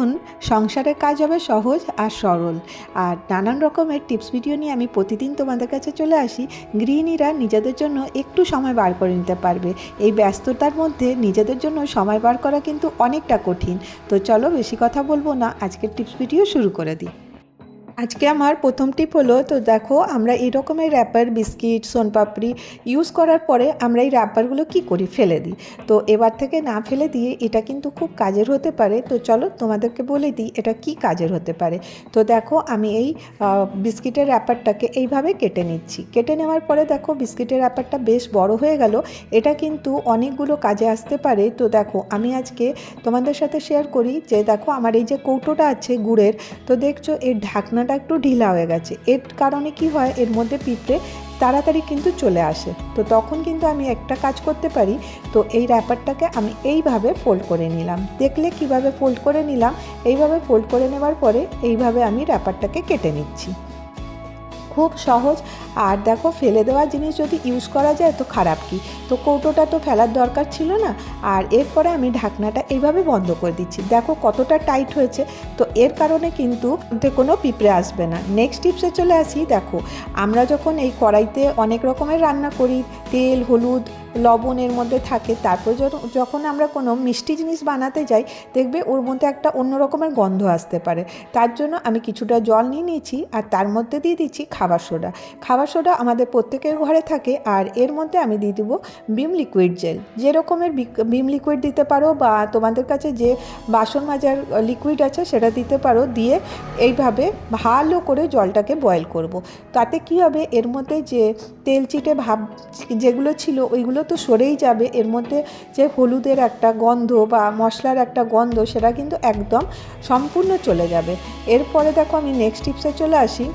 দেখুন সংসারের কাজ হবে সহজ আর সরল। আর নানান রকমের টিপস ভিডিও নিয়ে আমি প্রতিদিন তোমাদের কাছে চলে আসি। গৃহিণীরা নিজেদের জন্য একটু সময় বার করে নিতে পারবে। এই ব্যস্ততার মধ্যে নিজেদের জন্য সময় বার করা কিন্তু অনেকটা কঠিন। তো চলো বেশি কথা বলব না। আজকের টিপস ভিডিও শুরু করে দিই। আজকে আমার প্রথম টিপ হলো, তো দেখো আমরা এই রকমের র্যাপার বিস্কিট সোনপাপড়ি ইউজ করার পরে আমরা এই র্যাপারগুলো কি করি? ফেলে দিই। তো এবার থেকে না ফেলে দিয়ে এটা কিন্তু খুব কাজের হতে পারে। তো চলো তোমাদেরকে বলে দিই এটা কি কাজের হতে পারে। তো দেখো আমি এই বিস্কিটের র্যাপারটাকে এইভাবে কেটে নিচ্ছি। কেটে নেওয়ার পরে দেখো বিস্কিটের র্যাপারটা বেশ বড় হয়ে গেল। এটা কিন্তু অনেকগুলো কাজে আসতে পারে। তো দেখো আমি আজকে তোমাদের সাথে শেয়ার করি যে দেখো আমার এই যে কৌটোটা আছে গুড়ের, তো দেখছ এর ঢাকনাটা একটু ঢিলা হয়ে গেছে। এর কারণে কি হয়, এর মধ্যে পিঁপড়ে তাড়াতাড়ি কিন্তু চলে আসে। তো তখন কিন্তু আমি একটা কাজ করতে পারি, তো এই র্যাপারটাকে আমি এইভাবে ফোল্ড করে নিলাম। দেখলে কীভাবে ফোল্ড করে নিলাম, এইভাবে ফোল্ড করে নেওয়ার পরে এইভাবে আমি র্যাপারটাকে কেটে নিচ্ছি। খুব সহজ। আর দেখো, ফেলে দেওয়া জিনিস যদি ইউজ করা যায় তো খারাপ কি? তো কৌটোটা তো ফেলার দরকার ছিল না। আর এরপরে আমি ঢাকনাটা এইভাবে বন্ধ করে দিচ্ছি। দেখো কতটা টাইট হয়েছে। তো এর কারণে কিন্তু কোনো পিঁপড়ে আসবে না। নেক্সট টিপসে চলে আসি। দেখো, আমরা যখন এই কড়াইতে অনেক রকমের রান্না করি, তেল, হলুদ লবণ এর মধ্যে থাকে, তারপর যখন- আমরা কোনো মিষ্টি জিনিস বানাতে যাই, দেখবে ওর মধ্যে একটা অন্য রকমের গন্ধ আসতে পারে। তার জন্য আমি কিছুটা জল নিয়ে নিয়েছি আর তার মধ্যে দিয়ে দিচ্ছি খাবার সোডা। খাবার সোডা আমাদের প্রত্যেকের ঘরে থাকে আর এর মধ্যে আমি দিয়ে দেবো বিম লিকুইড জেল যে রকমের বিম লিকুইড দিতে পারো বা তোমাদের কাছে যে বাসন মাজার লিকুইড আছে সেটা দিতে পারো, দিয়ে এইভাবে ভালো করে জলটাকে বয়েল করব। তাতে কি হবে? এর মধ্যে যে তেল চিটে ভাব, যেগুলো ছিল ওইগুলো তো সরেই যাবে। এর মধ্যে যে হলুদের একটা গন্ধ বা মশলার একটা গন্ধ, সেটা কিন্তু একদম সম্পূর্ণ চলে যাবে। এরপরে দেখো আমি নেক্সট টিপসে চলে আসি।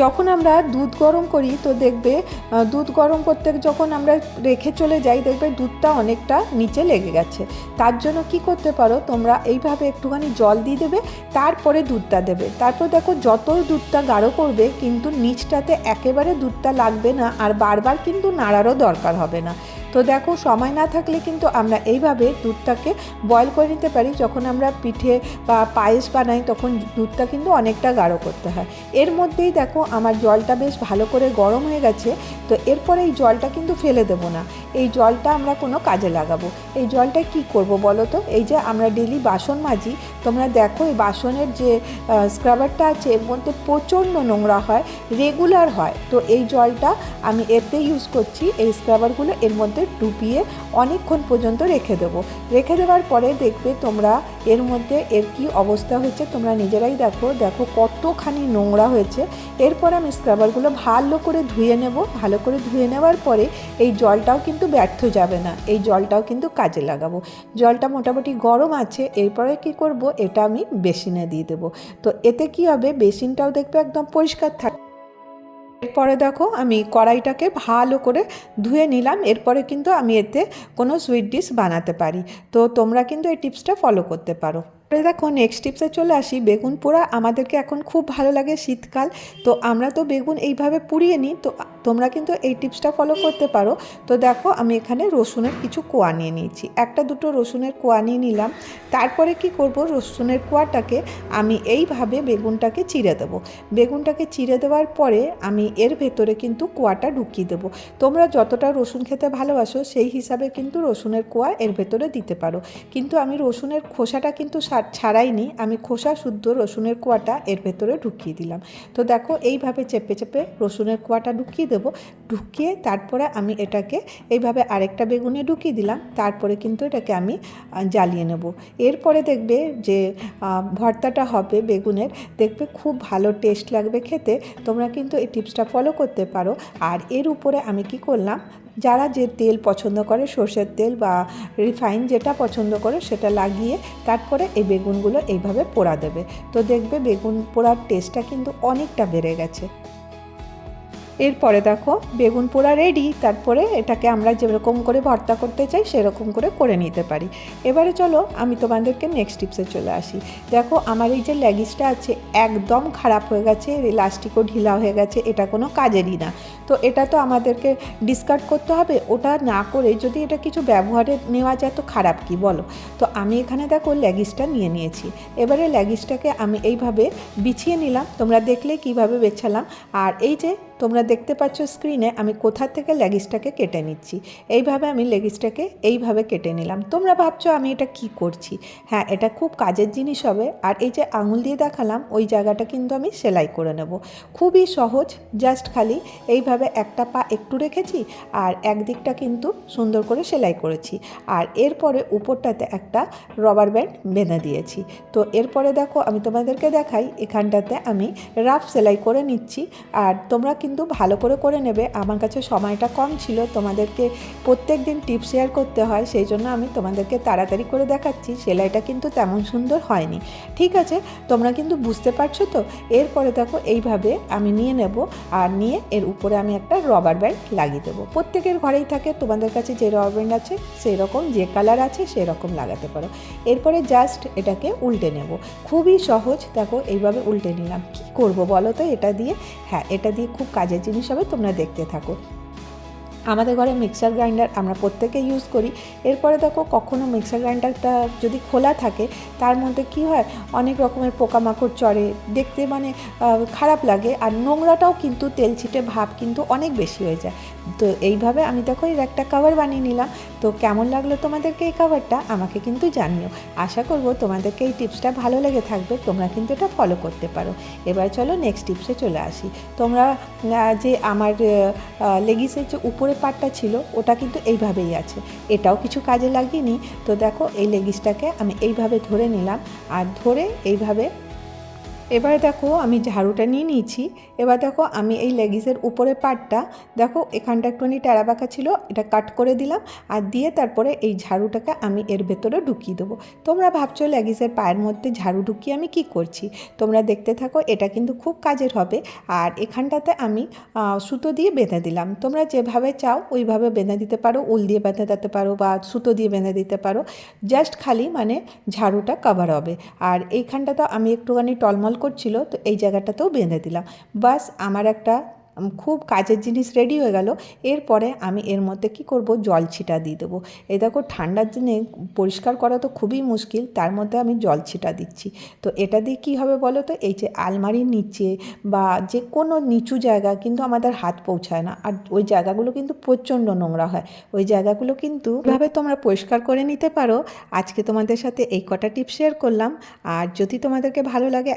যখন আমরা দুধ গরম করি, তো দেখবে দুধ গরম করতে যখন আমরা রেখে চলে যাই, দেখবে দুধটা অনেকটা নিচে লেগে গেছে। তার জন্য কি করতে পারো, তোমরা এইভাবে একটুখানি জল দিয়ে দেবে, তারপরে দুধটা দেবে। তারপর দেখো, যত দুধটা গাঢ় করবে, কিন্তু নিচটাতে একেবারে দুধটা লাগবে না, আর বারবার কিন্তু নাড়ারও দরকার হবে না। তো দেখো, সময় না থাকলে কিন্তু আমরা এইভাবে দুধটাকে বয়েল করে নিতে পারি। যখন আমরা পিঠে বা পায়েস বানাই, তখন দুধটা কিন্তু অনেকটা গাঢ় করতে হয়। এর মধ্যেই দেখো, আমার জলটা বেশ ভালো করে গরম হয়ে গেছে। তো এরপরে এই জলটা কিন্তু ফেলে দেবো না। এই জলটা আমরা কোনো কাজে লাগাবো। এই জলটা কি করব বলো তো? এই যে আমরা ডেলি বাসন মাজি, তোমরা দেখো, এই বাসনের যে স্ক্রাবারটা আছে, এর মধ্যে প্রচণ্ড নোংরা হয় রেগুলার হয়। তো এই জলটা আমি এতে ইউজ করছি, এই স্ক্রাবারগুলো এর মধ্যে ডুবিয়ে অনেকক্ষণ পর্যন্ত রেখে দেবো। রেখে দেওয়ার পরে দেখবে তোমরা এর মধ্যে এর কি অবস্থা হয়েছে, তোমরা নিজেরাই দেখো। দেখো কতখানি নোংরা হয়েছে। এরপর আমি স্ক্রাবারগুলো ভালো করে ধুয়ে নেব। ভালো করে ধুয়ে নেওয়ার পরে এই জলটাও কিন্তু ব্যর্থ যাবে না। এই জলটাও কিন্তু কাজে লাগাবো। জলটা মোটামুটি গরম আছে। এরপরে কি করব? এটা আমি বেসিনে দিয়ে দেবো। তো এতে কি হবে? বেসিনটাও দেখবে একদম পরিষ্কার থাকবে এরপরে দেখো আমি কড়াইটাকে ভালো করে ধুয়ে নিলাম। এরপরে কিন্তু আমি এতে কোনো সুইট ডিশ বানাতে পারি। তো তোমরা কিন্তু এই টিপসটা ফলো করতে পারো। দেখো নেক্সট টিপসে চলে আসি। বেগুন পোড়া আমাদেরকে এখন খুব ভালো লাগে শীতকাল। তো আমরা তো বেগুন এইভাবে পুড়িয়ে নিই। তো তোমরা কিন্তু এই টিপসটা ফলো করতে পারো। তো দেখো আমি এখানে রসুনের কিছু কোয়া নিয়ে নিয়েছি। একটা দুটো রসুনের কোয়া নিয়ে নিলাম। তারপরে কি করব? রসুনের কোয়াটাকে আমি এইভাবে বেগুনটাকে চিড়ে দেবো। বেগুনটাকে চিড়ে দেওয়ার পরে আমি এর ভেতরে কিন্তু কোয়াটা ঢুকিয়ে দেবো। তোমরা যতটা রসুন খেতে ভালোবাসো, সেই হিসাবে কিন্তু রসুনের কোয়া এর ভেতরে দিতে পারো। কিন্তু আমি রসুনের খোসাটা কিন্তু ছাড়াইনি, আমি খোসা শুদ্ধ রসুনের কোয়াটা এর ভেতরে ঢুকিয়ে দিলাম। তো দেখো, এইভাবে চেপে চেপে রসুনের কোয়াটা ঢুকিয়ে দেবো। ঢুকিয়ে তারপরে আমি এটাকে এইভাবে আরেকটা বেগুনে ঢুকিয়ে দিলাম। তারপরে কিন্তু এটাকে আমি জ্বালিয়ে নেব। এরপরে দেখবে যে ভর্তাটা হবে বেগুনের, দেখবে খুব ভালো টেস্ট লাগবে খেতে। তোমরা কিন্তু এই টিপসটা ফলো করতে পারো। আর এর উপরে আমি কি করলাম যারা যে তেল পছন্দ করে, সর্ষের তেল বা রিফাইন যেটা পছন্দ করে সেটা লাগিয়ে তারপরে এই বেগুনগুলো এইভাবে পোড়া দেবে। তো দেখবে বেগুন পোড়ার টেস্টটা কিন্তু অনেকটা বেড়ে গেছে। এরপরে দেখো, বেগুন পোড়া রেডি তারপরে এটাকে আমরা যেরকম করে ভর্তা করতে চাই, সেরকম করে করে নিতে পারি। এবারে চলো, আমি তোমাদেরকে নেক্সট টিপসে চলে আসি। দেখো, আমার এই যে লেগিসটা আছে, একদম খারাপ হয়ে গেছে এলাস্টিকও ঢিলা হয়ে গেছে, এটা কোনো কাজেরই না। তো এটা তো আমাদেরকে ডিসকার্ড করতে হবে। ওটা না করে যদি এটা কিছু ব্যবহারে নেওয়া যায় তো খারাপ কি বলো? তো আমি এখানে দেখো লেগিসটা নিয়ে নিয়েছি। এবারে লেগিসটাকে আমি এইভাবে বিছিয়ে নিলাম। তোমরা দেখলে কীভাবে বেছালাম। আর এই যে তোমরা দেখতে পাচ্ছ স্ক্রিনে আমি কোথা থেকে লেগিসটাকে কেটে নিচ্ছি। এইভাবে আমি লেগিসটাকে এইভাবে কেটে নিলাম। তোমরা ভাবছ আমি এটা কি করছি? হ্যাঁ এটা খুব কাজের জিনিস হবে। আর এই যে আঙুল দিয়ে দেখালাম, ওই জায়গাটা কিন্তু আমি সেলাই করে নেব। খুবই সহজ জাস্ট খালি এইভাবে একটা পা একটু রেখেছি আর একদিকটা কিন্তু সুন্দর করে সেলাই করেছি। আর এরপরে উপরটাতে একটা রবার ব্যান্ড বেঁধে দিয়েছি। তো এরপরে দেখো আমি তোমাদেরকে দেখাই, এখানটাতে আমি রাফ সেলাই করে নিচ্ছি। আর তোমরা কিন্তু ভালো করে করে নেবে, আমার কাছে সময়টা কম ছিল, তোমাদেরকে প্রত্যেক দিন টিপ শেয়ার করতে হয়, সেই জন্য আমি তোমাদেরকে তাড়াতাড়ি করে দেখাচ্ছি, সেলাইটা কিন্তু তেমন সুন্দর হয়নি। ঠিক আছে, তোমরা কিন্তু বুঝতে পারছ তো? এরপরে দেখো এইভাবে আমি নিয়ে নেব, আর নিয়ে এর উপরে আমি একটা রবার ব্যান্ড লাগিয়ে দেবো। প্রত্যেকের ঘরেই থাকে, তোমাদের কাছে যে রবার ব্যান্ড আছে সেই রকম যে কালার আছে সেই রকম লাগাতে পারো। এরপরে জাস্ট এটাকে উল্টে নেব। খুবই সহজ, দেখো এইভাবে উল্টে নিলাম। কী করব বলো তো? এটা দিয়ে হ্যাঁ এটা দিয়ে খুব কাজের জিনিস হবে, তোমরা দেখতে থাকো। আমাদের ঘরে মিক্সার গ্রাইন্ডার আমরা প্রত্যেকে ইউজ করি। এরপরে দেখো কখনো মিক্সার গ্রাইন্ডারটা যদি খোলা থাকে, তার মধ্যে কি হয়? অনেক রকমের পোকামাকড় চড়ে, দেখতে মানে খারাপ লাগে। আর নোংরাটাও কিন্তু তেল ছিটে ভাব কিন্তু অনেক বেশি হয়ে যায়। তো এইভাবে আমি দেখো এর একটা কাভার বানিয়ে নিলাম। তো কেমন লাগল তোমাদেরকে এই কাভারটা আমাকে কিন্তু জানিও। আশা করব তোমাদেরকে এই টিপসটা ভালো লেগে থাকবে। তোমরা কিন্তু এটা ফলো করতে পারো। এবার চলো নেক্সট টিপসে চলে আসি। তোমরা যে আমার লেগিসের যে উপরে পাটটা ছিল, ওটা কিন্তু এইভাবেই আছে। এটাও কিছু কাজে লাগিয়ে তো দেখো, এই লেগিসটাকে আমি এইভাবে ধরে নিলাম। আর ধরে এইভাবে এবারে দেখো আমি ঝাড়ুটা নিয়ে নিয়েছি, এবার দেখো আমি এই লেগিসের উপরে পাটটা, দেখো এখানটা একটুখানি টেরাবাঁকা ছিল, এটা কাট করে দিলাম আর দিয়ে তারপরে এই ঝাড়ুটাকে আমি এর ভেতরে ঢুকিয়ে দেবো। তোমরা ভাবছ লেগিসের পায়ের মধ্যে ঝাড়ু ঢুকিয়ে আমি কি করছি? তোমরা দেখতে থাকো, এটা কিন্তু খুব কাজের হবে আর এখানটাতে আমি সুতো দিয়ে বেঁধে দিলাম। তোমরা যেভাবে চাও ওইভাবে বেঁধে দিতে পারো, উল দিয়ে বেঁধে দিতে পারো বা সুতো দিয়ে বেঁধে দিতে পারো। জাস্ট খালি মানে ঝাড়ুটা কভার হবে। আর এইখানটাতে আমি একটুখানি টলমল করছিল, তো এই জায়গাটাতেও বেঁধে দিলাম। বাস আমার একটা খুব কাজের জিনিস রেডি হয়ে গেল। এরপরে আমি এর মধ্যে কি করব? জল ছিটা দিয়ে দেবো। এই দেখো, ঠান্ডার দিনে পরিষ্কার করা তো খুবই মুশকিল, তার মধ্যে আমি জল ছিটা দিচ্ছি। তো এটা দিয়ে কী হবে বলো তো? এই যে আলমারির নিচে বা যে কোনো নিচু জায়গা কিন্তু আমাদের হাত পৌঁছায় না। আর ওই জায়গাগুলো কিন্তু প্রচণ্ড নোংরা হয়। ওই জায়গাগুলো কিন্তু এভাবে তোমরা পরিষ্কার করে নিতে পারো। আজকে তোমাদের সাথে এই কটা টিপ শেয়ার করলাম। আর যদি তোমাদেরকে ভালো লাগে